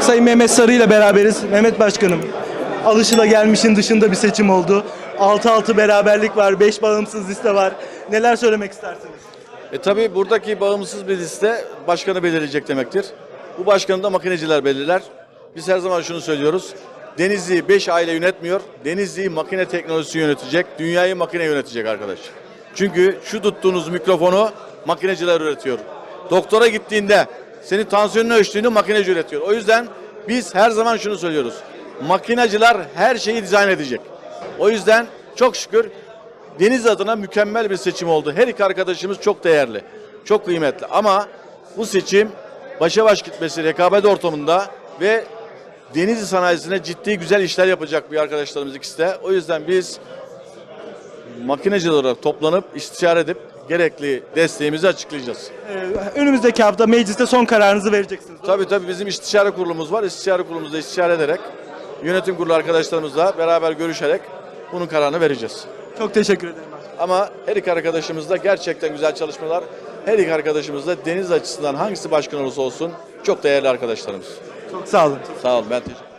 Sayın Mehmet Sarı ile beraberiz. Mehmet Başkanım, alışılagelmişin dışında bir seçim oldu. 6-6 beraberlik var, 5 bağımsız liste var. Neler söylemek istersiniz? E tabi buradaki bağımsız bir liste başkanı belirleyecek demektir. Bu başkanı da makineciler belirler. Biz her zaman şunu söylüyoruz. Denizli'yi 5 aile yönetmiyor. Denizli'yi makine teknolojisi yönetecek. Dünyayı makine yönetecek arkadaş. Çünkü şu tuttuğunuz mikrofonu makineciler üretiyor. Doktora gittiğinde senin tansiyonunu ölçtüğünde makineci üretiyor. O yüzden biz her zaman şunu söylüyoruz. Makinacılar her şeyi dizayn edecek. O yüzden çok şükür Deniz adına mükemmel bir seçim oldu. Her iki arkadaşımız çok değerli, çok kıymetli. Ama bu seçim başa baş gitmesi rekabet ortamında ve Denizli sanayisine ciddi güzel işler yapacak bir arkadaşlarımız ikisi de. O yüzden biz makineciler olarak toplanıp istişare edip gerekli desteğimizi açıklayacağız. Ee, önümüzdeki hafta mecliste son kararınızı vereceksiniz. Tabii tabii bizim istişare kurulumuz var. İstişare kurulumuzda istişare ederek yönetim kurulu arkadaşlarımızla beraber görüşerek bunun kararını vereceğiz. Çok teşekkür ederim. Ama her iki arkadaşımız da gerçekten güzel çalışmalar. Her iki arkadaşımız da deniz açısından hangisi başkan olursa olsun çok değerli arkadaşlarımız. Çok sağ olun. Sağ olun ben teşekkür